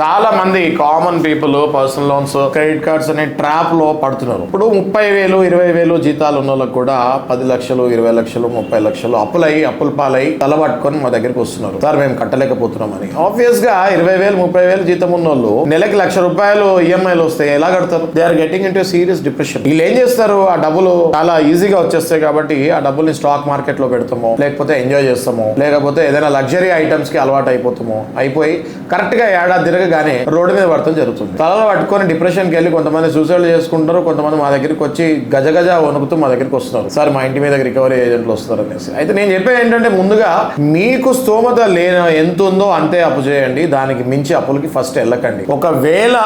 చాలా మంది common people personal loans credit cards అనే ట్రాప్లో పడుతున్నారు. ఇప్పుడు ముప్పై వేలు ఇరవై వేలు జీతాలు ఉన్న వాళ్ళకి కూడా పది లక్షలు ఇరవై లక్షలు ముప్పై లక్షలు అప్పులై అప్పుల పాలై తలబట్టుకొని మా దగ్గరికి వస్తున్నారు. సార్ మేము కట్టలేకపోతున్నామని ఆబ్వియస్గా ఇరవై వేలు ముప్పై వేలు జీతం ఉన్న వాళ్ళు నెలకి లక్ష రూపాయలు ఈఎంఐలు వస్తాయి ఎలా కడతారు? They are getting into serious depression వీళ్ళు ఏం చేస్తారు? ఆ డబ్బులు చాలా ఈజీగా వచ్చేస్తాయి కాబట్టి ఆ డబ్బుల్ని స్టాక్ మార్కెట్లో పెడతాము. లేకపోతే ఎంజాయ్ చేస్తాము. లేకపోతే ఏదైనా లగ్జరీ ఐటమ్స్కి అలవాటు అయిపోతాము. అయిపోయి కరెక్ట్గా ఏడాది తిరగగానే రోడ్డు మీద పడతాం జరుగుతుంది. తలలో పట్టుకొని డిప్రెషన్కి వెళ్ళి కొంతమంది సూసైడ్ చేసుకుంటారు కొంతమంది మా దగ్గరికి వచ్చి గజ గజ వణుకుతూ మా దగ్గరికి వస్తున్నారు. సార్ మా ఇంటి మీద రికవరీ ఏజెంట్లు వస్తున్నారు అనేసి. అయితే నేను చెప్పేది ఏంటంటే ముందుగా మీకు స్తోమత లేని ఎంత ఉందో అంతే అప్పు చేయండి. దానికి మించి అప్పులకి ఫస్ట్ వెళ్ళకండి. ఒకవేళ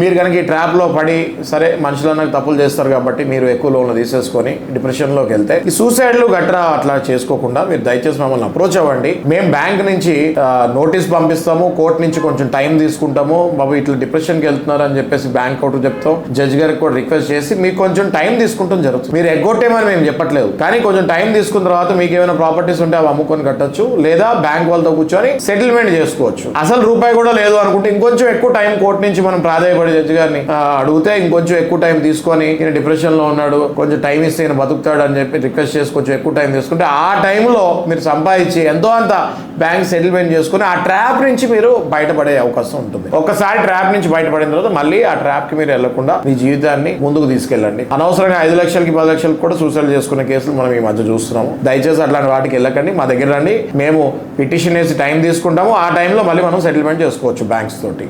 మీరు కనుక ఈ ట్రాప్లో పడి సరే మనుషులు నాకు తప్పులు చేస్తారు కాబట్టి మీరు ఎక్కువ లోన్లు తీసేసుకొని డిప్రెషన్లోకి వెళ్తే ఈ సూసైడ్లు గట్రా అట్లా చేసుకోకుండా మీరు దయచేసి మమ్మల్ని అప్రోచ్ అవ్వండి. మేము బ్యాంక్ నుంచి నోటీస్ పంపిస్తాము కోర్టు నుంచి కొంచెం టైం తీసుకుంటాము. బాబు ఇట్లా డిప్రెషన్కి వెళ్తున్నారు అని చెప్పేసి బ్యాంక్ ఒకటి చెప్తాం. జడ్జ్ గారికి కూడా రిక్వెస్ట్ చేసి మీకు కొంచెం టైం తీసుకుంటాం జరుగుతుంది. మీరు ఎగ్గొట్టేమని మేము చెప్పట్లేదు. కానీ కొంచెం టైం తీసుకున్న తర్వాత మీకు ఏమైనా ప్రాపర్టీస్ ఉంటే అవి అమ్ముకొని కట్టొచ్చు. లేదా బ్యాంక్ వాళ్ళతో కూర్చొని సెటిల్మెంట్ చేసుకోవచ్చు. అసలు రూపాయి కూడా లేదు అనుకుంటే ఇంకొంచెం ఎక్కువ టైం కోర్టు నుంచి మనం ప్రాధాయపడి జడ్జి గారిని అడిగితే ఇంకొంచెం ఎక్కువ టైం తీసుకొని ఈయన డిప్రెషన్లో ఉన్నాడు కొంచెం టైం ఇస్తే ఈయన బతుకుతాడు అని చెప్పి రిక్వెస్ట్ చేసి కొంచెం ఎక్కువ టైం తీసుకుంటే ఆ టైంలో మీరు సంపాదించి ఎంతో అంత బ్యాంక్ సెటిల్మెంట్ చేసుకుని ఆ ట్రాప్ నుంచి మీరు బయటపడే అవకాశం ఉంటుంది. ఒకసారి ట్రాప్ నుంచి బయటపడిన తర్వాత మళ్ళీ ఆ ట్రాప్కి మీరు వెళ్ళకుండా మీ జీవితాన్ని ముందుకు తీసుకెళ్ళండి. అనవసరంగా ఐదు లక్షలకి పది లక్షలకు కూడా సూసైడ్ చేసుకునే కేసులు మనం ఈ మధ్య చూస్తున్నాము. దయచేసి అట్లాంటి వాటికి వెళ్ళకండి మా దగ్గర రండి. మేము పిటిషన్ వేసి టైం తీసుకుంటాము. ఆ టైంలో మళ్ళీ మనం సెటిల్మెంట్ చేసుకోవచ్చు బ్యాంక్స్ తోటి.